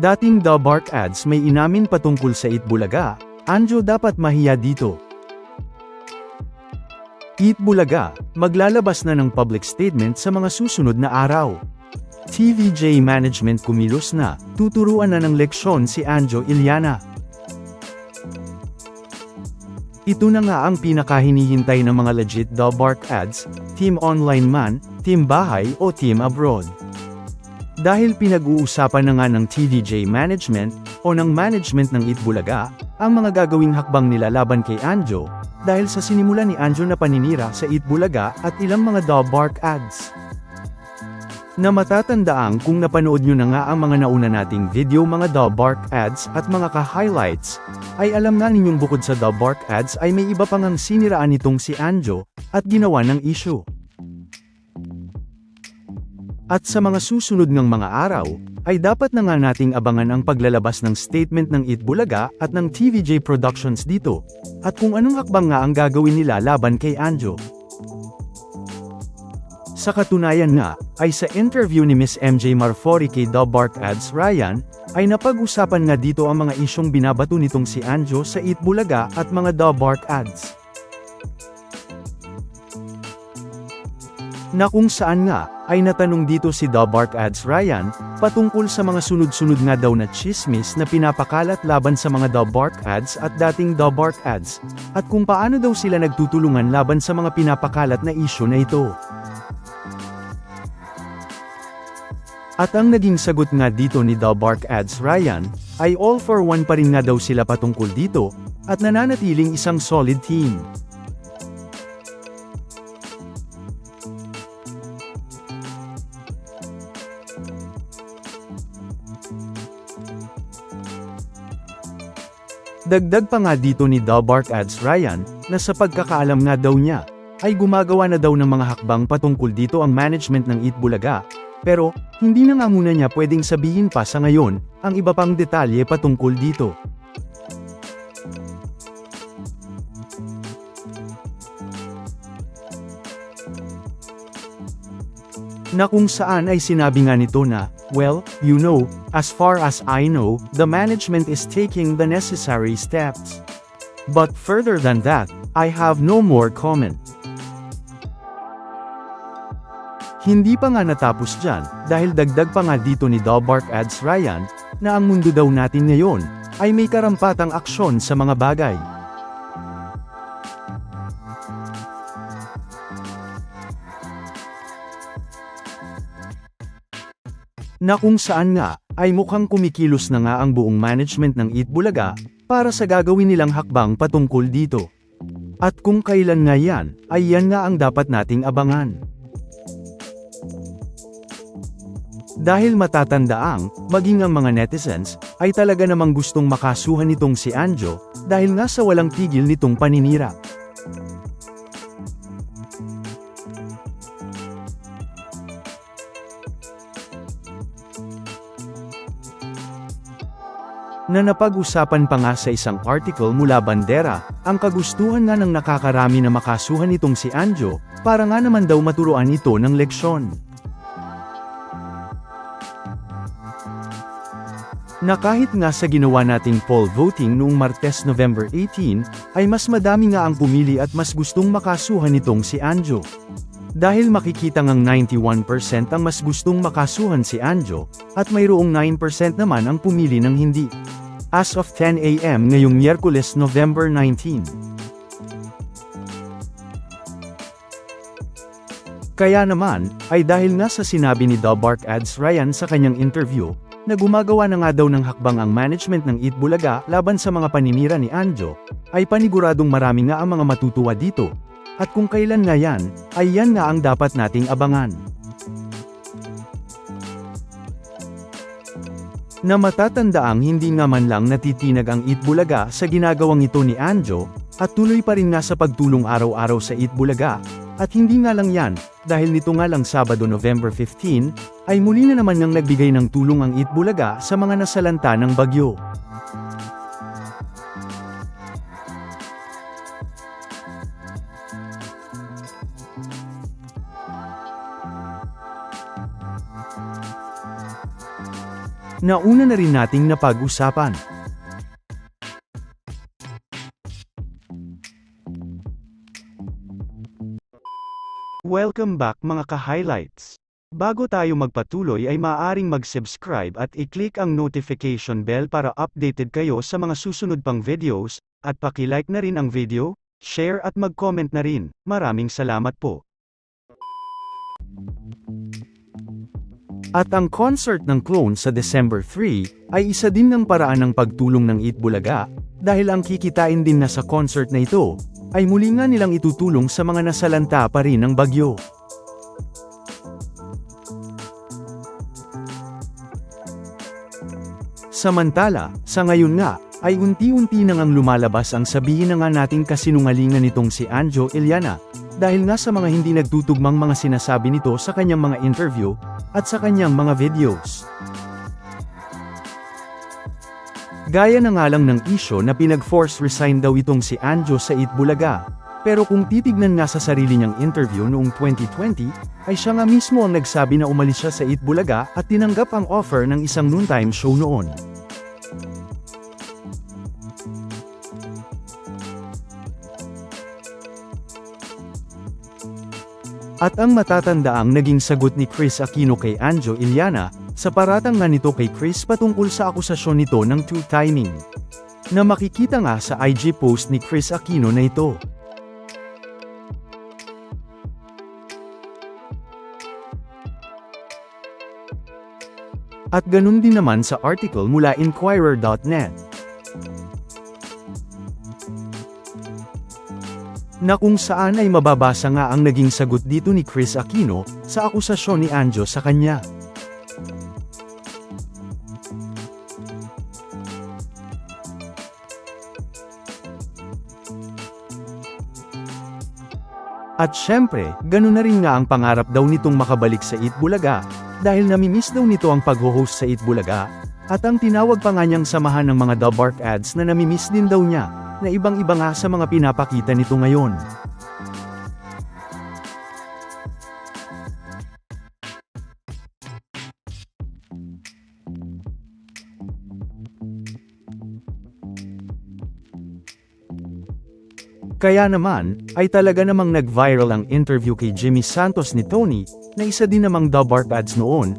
Dating The Bark Ads may inamin patungkol sa Itbulaga, Anjo dapat mahiya dito. Itbulaga, maglalabas na ng public statement sa mga susunod na araw. TVJ Management kumilos na, tuturuan na ng leksyon si Anjo Iliana. Ito na nga ang pinakahinihintay ng mga legit The Bark Ads, Team Online Man, Team Bahay o Team Abroad. Dahil pinag-uusapan na nga ng TVJ Management, o ng management ng Itbulaga, ang mga gagawing hakbang nila laban kay Anjo, dahil sa sinimula ni Anjo na paninira sa Itbulaga at ilang mga The Bark Ads. Na matatandaang kung napanood nyo na nga ang mga nauna nating video mga The Bark Ads at mga ka-highlights, ay alam na ninyong bukod sa The Bark Ads ay may iba pang ang siniraan nitong si Anjo, at ginawa ng issue. At sa mga susunod ng mga araw, ay dapat na nga nating abangan ang paglalabas ng statement ng Itbulaga at ng TVJ Productions dito, at kung anong hakbang nga ang gagawin nila laban kay Anjo. Sa katunayan nga, ay sa interview ni Miss MJ Marfori kay The Bark Ads Ryan, ay napag-usapan nga dito ang mga isyong binabato nitong si Anjo sa Itbulaga at mga The Bark Ads. Na kung saan nga, ay natanong dito si The Bark Ads Ryan, patungkol sa mga sunod-sunod nga daw na chismis na pinapakalat laban sa mga The Bark Ads at dating The Bark Ads, at kung paano daw sila nagtutulungan laban sa mga pinapakalat na isyo na ito. At ang naging sagot nga dito ni The Bark Ads Ryan, ay all for one pa rin nga daw sila patungkol dito, at nananatiling isang solid team. Dagdag pa nga dito ni The Bark Ads Ryan, na sa pagkakaalam nga daw niya, ay gumagawa na daw ng mga hakbang patungkol dito ang management ng Itbulaga, pero, hindi na nga muna niya pwedeng sabihin pa sa ngayon, ang iba pang detalye patungkol dito. Na kung saan ay sinabi nga nito na, well, you know, as far as I know, the management is taking the necessary steps. But further than that, I have no more comment. Hindi pa nga natapos dyan, dahil dagdag pa nga dito ni The Bark Ads Ryan, na ang mundo daw natin ngayon, ay may karampatang aksyon sa mga bagay. Na kung saan nga, ay mukhang kumikilos na nga ang buong management ng Itbulaga, para sa gagawin nilang hakbang patungkol dito. At kung kailan nga yan, ay yan nga ang dapat nating abangan. Dahil matatandaang, maging ang mga netizens, ay talaga namang gustong makasuhan nitong si Anjo, dahil nga sa walang tigil nitong paninira. Na napag-usapan pa nga sa isang article mula Bandera, ang kagustuhan nga ng nakakarami na makasuhan itong si Anjo, para nga naman daw maturuan ito ng leksyon. Na kahit nga sa ginawa nating poll voting noong Martes November 18, ay mas madami nga ang pumili at mas gustong makasuhan itong si Anjo. Dahil makikita ngang 91% ang mas gustong makasuhan si Anjo, at mayroong 9% naman ang pumili ng hindi. As of 10 a.m. ngayong Miyerkules November 19. Kaya naman, ay dahil nga sa sinabi ni The Bark Ads Ryan sa kanyang interview, na gumagawa na nga daw ng hakbang ang management ng Itbulaga laban sa mga paninira ni Anjo, ay paniguradong marami nga ang mga matutuwa dito. At kung kailan nga yan, ay yan nga ang dapat nating abangan. Na matatandaang hindi nga man lang natitinag ang Itbulaga sa ginagawang ito ni Anjo, at tuloy pa rin nga sa pagtulong araw-araw sa Itbulaga, at hindi nga lang yan, dahil nito nga lang Sabado November 15, ay muli na naman ngang nagbigay ng tulong ang Itbulaga sa mga nasalanta ng bagyo. Nauna na rin nating napag-usapan. Welcome back mga ka-highlights. Bago tayo magpatuloy ay maaaring mag-subscribe at i-click ang notification bell para updated kayo sa mga susunod pang videos, at paki-like na rin ang video, share at mag-comment na rin. Maraming salamat po. At ang concert ng Clone sa December 3, ay isa din ng paraan ng pagtulong ng Eat Bulaga, dahil ang kikitain din na sa concert na ito, ay muli nga nilang itutulong sa mga nasalanta pa rin ng bagyo. Samantala, sa ngayon nga, ay unti-unti na ngang lumalabas ang sabihin na nga nating kasinungalingan nitong si Anjo Iliana, dahil nga sa mga hindi nagtutugmang mga sinasabi nito sa kanyang mga interview, at sa kanyang mga videos. Gaya na nga lang ng isyo na pinag-force resign daw itong si Anjo sa Itbulaga, pero kung titignan nga sa sarili niyang interview noong 2020, ay siya nga mismo ang nagsabi na umalis siya sa Itbulaga at tinanggap ang offer ng isang noontime show noon. At ang matatandaang naging sagot ni Chris Aquino kay Anjo Iliana, sa paratang nga nito kay Chris patungkol sa akusasyon nito ng two-timing. Na makikita nga sa IG post ni Chris Aquino na ito. At ganun din naman sa article mula Inquirer.net. na kung saan ay mababasa nga ang naging sagot dito ni Chris Aquino, sa akusasyon ni Anjo sa kanya. At syempre, ganun na rin nga ang pangarap daw nitong makabalik sa Itbulaga, dahil namimiss daw nito ang pag-host sa Itbulaga, at ang tinawag pa nga niyang samahan ng mga Dubark ads na namimiss din daw niya, na ibang-iba nga sa mga pinapakita nito ngayon. Kaya naman, ay talaga namang nag-viral ang interview kay Jimmy Santos ni Tony, na isa din namang Dubark ads noon,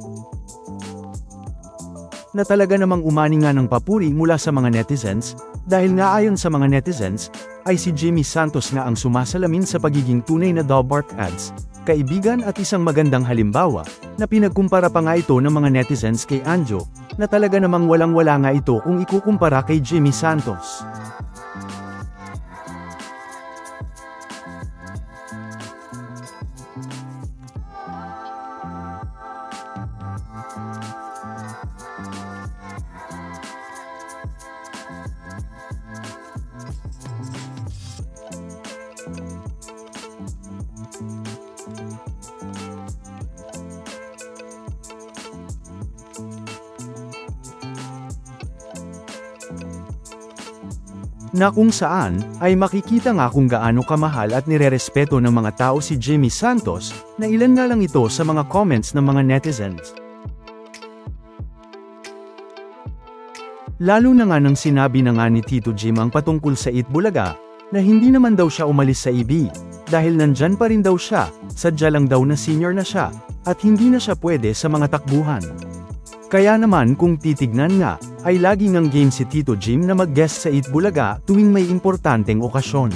na talaga namang umani nga ng papuri mula sa mga netizens, dahil nga ayon sa mga netizens, ay si Jimmy Santos nga ang sumasalamin sa pagiging tunay na Dubark ads, kaibigan at isang magandang halimbawa, na pinagkumpara pa nga ito ng mga netizens kay Anjo, na talaga namang walang-wala nga ito kung ikukumpara kay Jimmy Santos. Na kung saan, ay makikita nga kung gaano kamahal at nirerespeto ng mga tao si Jimmy Santos, na ilan nga lang ito sa mga comments ng mga netizens. Lalo na nga nang sinabi na nga ni Tito Jim ang patungkol sa Itbulaga, na hindi naman daw siya umalis sa EB, dahil nandyan pa rin daw siya, sadya lang daw na senior na siya, at hindi na siya pwede sa mga takbuhan. Kaya naman kung titignan nga, ay lagi ng game si Tito Jim na mag-guest sa Itbulaga tuwing may importanteng okasyon.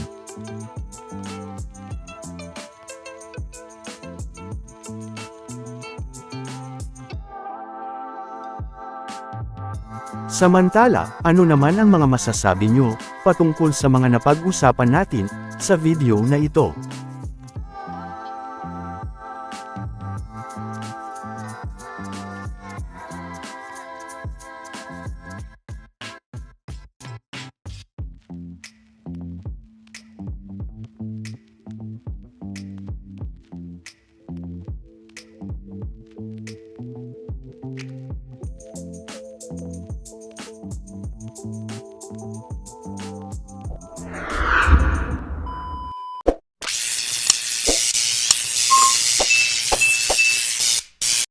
Samantala, ano naman ang mga masasabi nyo patungkol sa mga napag-usapan natin sa video na ito?